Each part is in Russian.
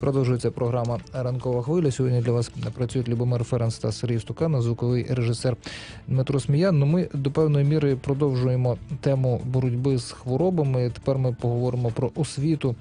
Продовжується програма Ранкова хвиля. Сьогодні для вас працюють Любомир Ференс та Сергій Стукана, звуковий режисер Дмитро Сміян. Ну, ми до певної міри продовжуємо тему боротьби з хворобами. Тепер ми поговоримо про освіту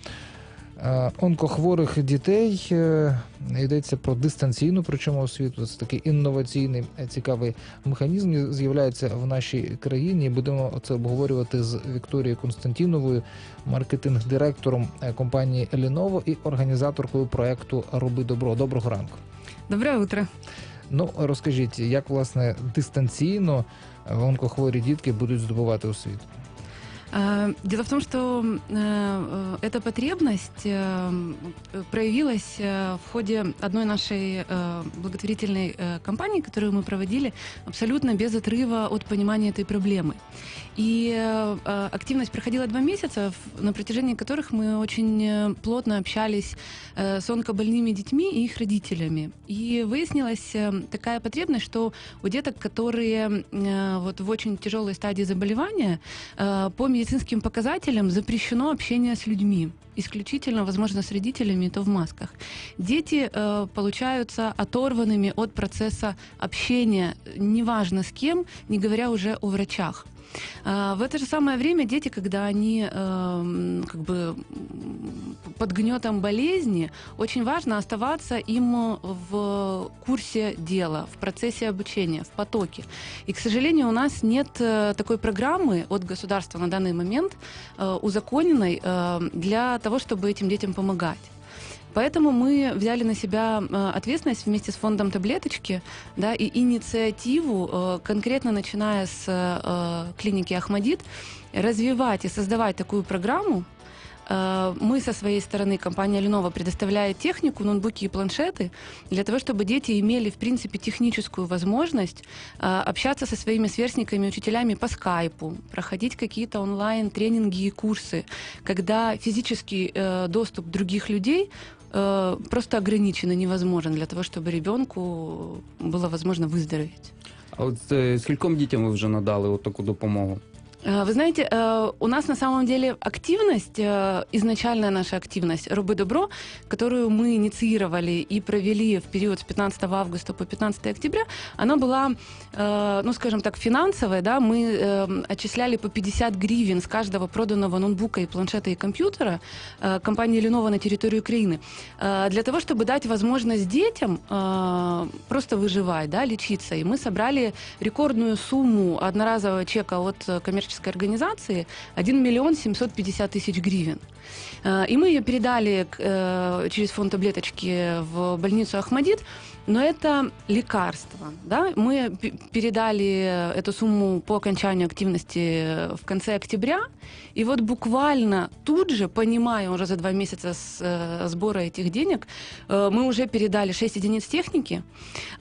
онкохворих дітей. Е, Йдеться про дистанційну, причому освіту. Це такий інноваційний е, цікавий механізм з'являється в нашій країні. Будемо це обговорювати з Вікторією Константіновою, маркетинг-директором е, компанії Lenovo і організаторкою проекту Роби добро. Доброго ранку. Доброе утро. Ну розкажіть, як власне дистанційно е, онкохворі дітки будуть здобувати освіту? Э, Дело в том, что э, э, эта потребность проявилась в ходе одной нашей благотворительной кампании, которую мы проводили абсолютно без отрыва от понимания этой проблемы. И активность проходила два месяца, на протяжении которых мы очень плотно общались с онкобольными детьми и их родителями. И выяснилась такая потребность, что у деток, которые вот в очень тяжелой стадии заболевания, по медицинским показателям запрещено общение с людьми. Исключительно, возможно, с родителями, и то в масках. Дети э, получаются оторванными от процесса общения, неважно с кем, не говоря уже о врачах. А, В это же самое время дети, когда они эм, как бы под гнетом болезни, очень важно оставаться им в курсе дела, в процессе обучения, в потоке. И, к сожалению, у нас нет э, такой программы от государства на данный момент э, узаконенной э, для того, чтобы этим детям помогать. Поэтому мы взяли на себя э, ответственность вместе с фондом таблеточки да, и инициативу, э, конкретно начиная с э, клиники Ахмадит, развивать и создавать такую программу. Мы со своей стороны, компания Lenovo, предоставляет технику, ноутбуки и планшеты для того, чтобы дети имели, в принципе, техническую возможность общаться со своими сверстниками учителями по скайпу, проходить какие-то онлайн-тренинги и курсы, когда физический доступ других людей э, просто ограничен и невозможен для того, чтобы ребенку было возможно выздороветь. А от е, скільком дітям ви вже надали от таку допомогу? Э, Вы знаете, э, у нас на самом деле активность, э, изначальная наша активность «Рубы добро», которую мы инициировали и провели в период с 15 августа по 15 октября, она была, ну, скажем так, финансовая, да, мы отчисляли по 50 гривен с каждого проданного ноутбука и планшета и компьютера компании Lenovo на территории Украины, для того, чтобы дать возможность детям просто выживать, да, лечиться. И мы собрали рекордную сумму одноразового чека от э, коммерческой организации 1 миллион 750 тысяч гривен. Э, И мы ее передали э, через фонд таблеточки в больницу Ахмадит, но это лекарство. Да? Мы передали эту сумму по окончанию активности в конце октября, и вот буквально тут же, понимая уже за два месяца с, э, сбора этих денег, мы уже передали 6 единиц техники,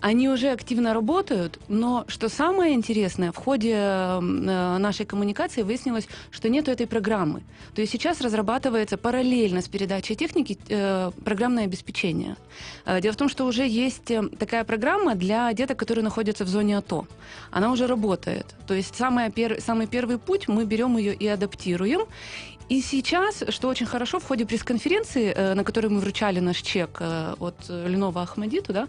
они уже активно работают, но что самое интересное, в ходе нашей коммуникации выяснилось, что нету этой программы. То есть сейчас разрабатывается параллельно с передачей техники э, программное обеспечение. Э, Дело в том, что уже есть э, такая программа для деток, которые находятся в зоне АТО. Она уже работает. То есть самая пер- самый первый путь мы берем ее и адаптируем. И сейчас, что очень хорошо, в ходе пресс-конференции, э, на которой мы вручали наш чек э, от э, Ленова Ахмадиту, да,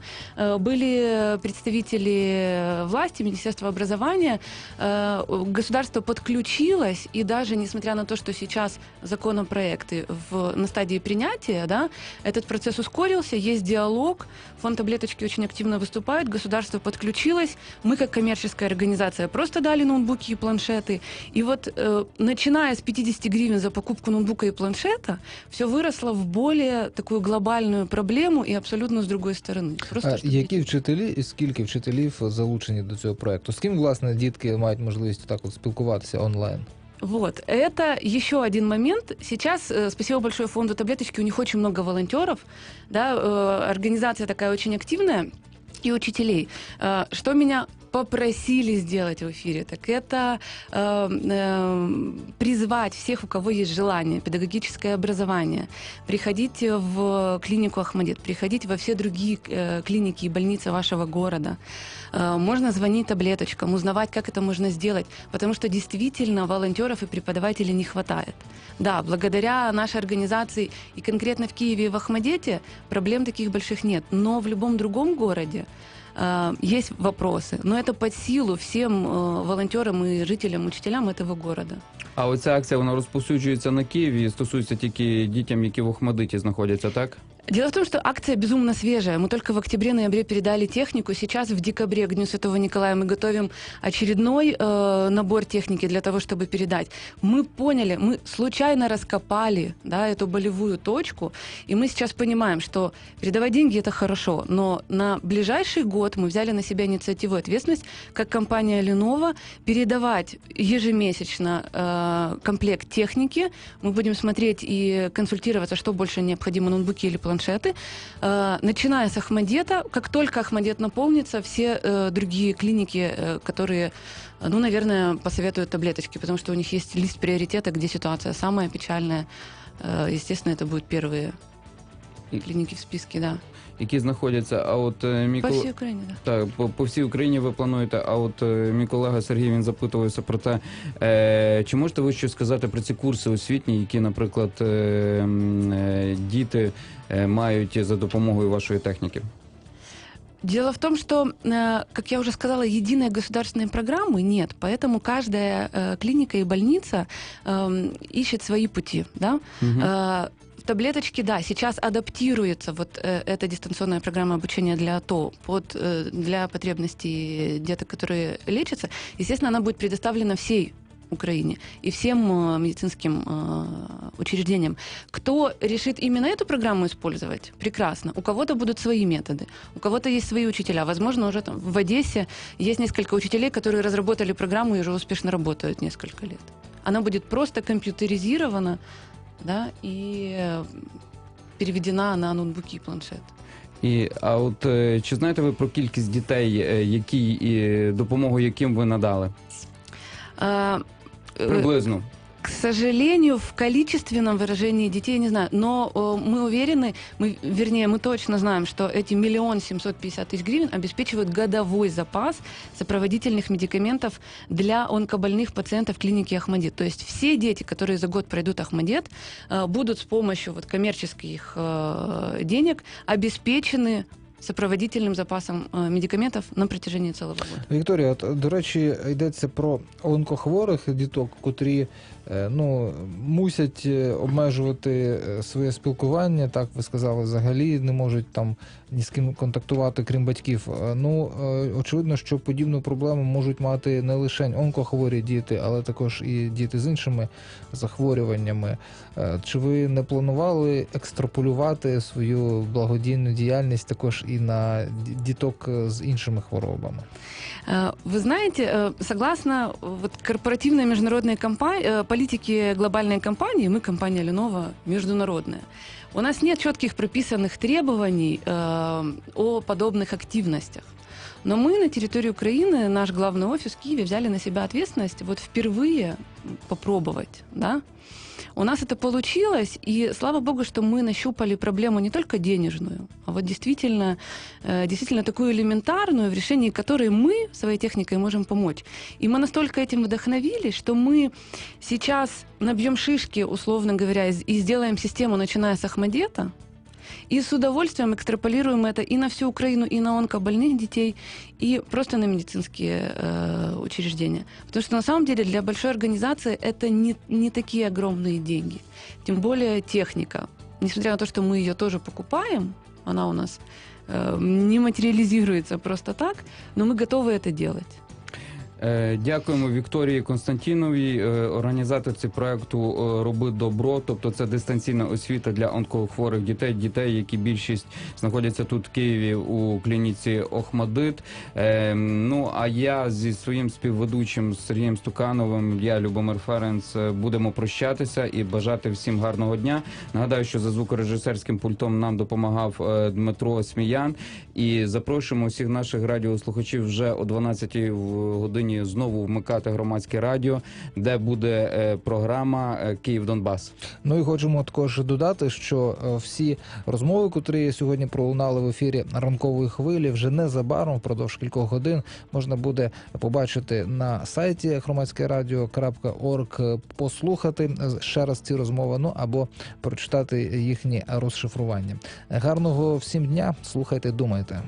были представители власти, Министерства образования. Государство подключилось, и даже несмотря на то, что сейчас законопроекты в, на стадии принятия, да, этот процесс ускорился, есть диалог, фонд таблеточки очень активно выступает, государство подключилось, мы как коммерческая организация просто дали ноутбуки и планшеты, и вот начиная с 50 гривен за покупку ноутбука и планшета, все выросло в более такую глобальную проблему и абсолютно с другой стороны. Просто, А чтобы які дети- вчителі і скільки вчителів залучені до цього проекту? З ким власне дітки мають можливість так от спілкуватися онлайн? Вот, это еще один момент. Сейчас, э, спасибо большое фонду таблеточки, у них очень много волонтеров, да, э, организация такая очень активная и учителей. Э, Что меня попросили сделать в эфире, так это э, э, призвать всех, у кого есть желание, педагогическое образование, приходить в клинику Ахмадит, приходить во все другие э, клиники и больницы вашего города. Э, можно звонить таблеточкам, узнавать, как это можно сделать, потому что действительно волонтеров и преподавателей не хватает. Да, благодаря нашей организации и конкретно в Киеве и в Ахмадете проблем таких больших нет, но в любом другом городе есть вопросы, но это под силу всем э, волонтерам и жителям, учителям этого города. А оця акція вона розповсюджується на Києві і стосується тільки дітям, які в Охмадиті знаходяться, так? Дело в том, что акция безумно свежая. Мы только в октябре-ноябре передали технику. Сейчас в декабре к Дню Святого Николая мы готовим очередной э, набор техники для того, чтобы передать. Мы поняли, мы случайно раскопали да, эту болевую точку, и мы сейчас понимаем, что передавать деньги это хорошо, но на ближайший год мы взяли на себя инициативу и ответственность, как компания Lenovo, передавать ежемесячно э, комплект техники. Мы будем смотреть и консультироваться, что больше необходимо, ноутбуки или планшеты планшеты. Э, начиная с Ахмадета, как только Ахмадет наполнится, все э, другие клиники, э, которые, ну, наверное, посоветуют таблеточки, потому что у них есть лист приоритета, где ситуация самая печальная. Естественно, это будут первые клиники в списке, да. Які знаходяться, а от Мікол... По всій Україні, так. Так, по, по всій Україні ви плануєте. А от мій колега Сергій він запитувався про те, е, чи можете ви щось сказати про ці курси освітні, які, наприклад, е, е, діти Э, мають за допомогою вашої техніки? Дело в том, что, э, как я уже сказала, единой государственной программы нет, поэтому каждая э, клиника и больница эм, ищет свои пути. Да? Угу. В таблеточке, да, сейчас адаптируется вот эта дистанционная программа обучения для АТО под, для потребностей деток, которые лечатся. Естественно, она будет предоставлена всей Украине и всем э, медицинским э, учреждениям. Кто решит именно эту программу использовать, прекрасно. У кого-то будут свои методы, у кого-то есть свои учителя. Возможно, уже там в Одессе есть несколько учителей, которые разработали программу и уже успешно работают несколько лет. Она будет просто компьютеризирована да, и э, переведена на ноутбуки и планшет. І а от чи знаєте ви про кількість дітей, які і допомогу яким ви надали? Э, Приблизно. К сожалению, в количественном выражении детей я не знаю, но э, мы уверены, мы, вернее, мы точно знаем, что эти миллион семьсот пятьдесят тысяч гривен обеспечивают годовой запас сопроводительных медикаментов для онкобольных пациентов клиники Ахмадит. То есть все дети, которые за год пройдут Ахмадит, э, будут с помощью вот коммерческих э, денег обеспечены сопроводительним запасом э, медикаментів на протяжении цілого року. Вікторія, от, до речі, йдеться про онкохворих діток, котрі Е, ну, мусять е, обмежувати е, своє спілкування, так ви сказали, взагалі не можуть там ні з ким контактувати, крім батьків. Ну, очевидно, що подібну проблему можуть мати не лише онкохворі діти, але також і діти з іншими захворюваннями. Чи ви не планували екстраполювати свою благодійну діяльність також і на діток з іншими хворобами? Вы знаете, согласно вот корпоративной международной политики глобальной компании, мы компания Lenovo международная, у нас нет четких прописанных требований э, о подобных активностях. Но мы на территории Украины, наш главный офис в Киеве, взяли на себя ответственность вот впервые попробовать, да, у нас это получилось, и слава богу, что мы нащупали проблему не только денежную, а вот действительно, э, действительно такую элементарную, в решении которой мы своей техникой можем помочь. И мы настолько этим вдохновились, что мы сейчас набьем шишки, условно говоря, и сделаем систему, начиная с Ахмадета, и с удовольствием экстраполируем это и на всю Украину, и на онкобольных детей, и просто на медицинские э, учреждения. Потому что на самом деле для большой организации это не, не такие огромные деньги. Тем более техника. Несмотря на то, что мы ее тоже покупаем, она у нас э, не материализируется просто так, но мы готовы это делать. Е, Дякуємо Вікторії Константіновій, е, організаторці проекту е, Роби добро. Тобто це дистанційна освіта для онкохворих дітей, дітей, які більшість знаходяться тут в Києві у клініці Охмадит. Ну а я зі своїм співведучим Сергієм Стукановим, я Любомир Ференц, будемо прощатися і бажати всім гарного дня. Нагадаю, що за звукорежисерським пультом нам допомагав Дмитро Сміян. І запрошуємо всіх наших радіослухачів вже о 12 годині знову вмикати громадське радіо, де буде е, програма е, Київ Донбас. Ну і хочемо також додати, що е, всі розмови, котрі сьогодні пролунали в ефірі ранкової хвилі, вже незабаром впродовж кількох годин можна буде побачити на сайті громадськерадіо.орг, е, послухати ще раз ці розмови, ну або прочитати їхні розшифрування. Гарного всім дня, слухайте, думайте.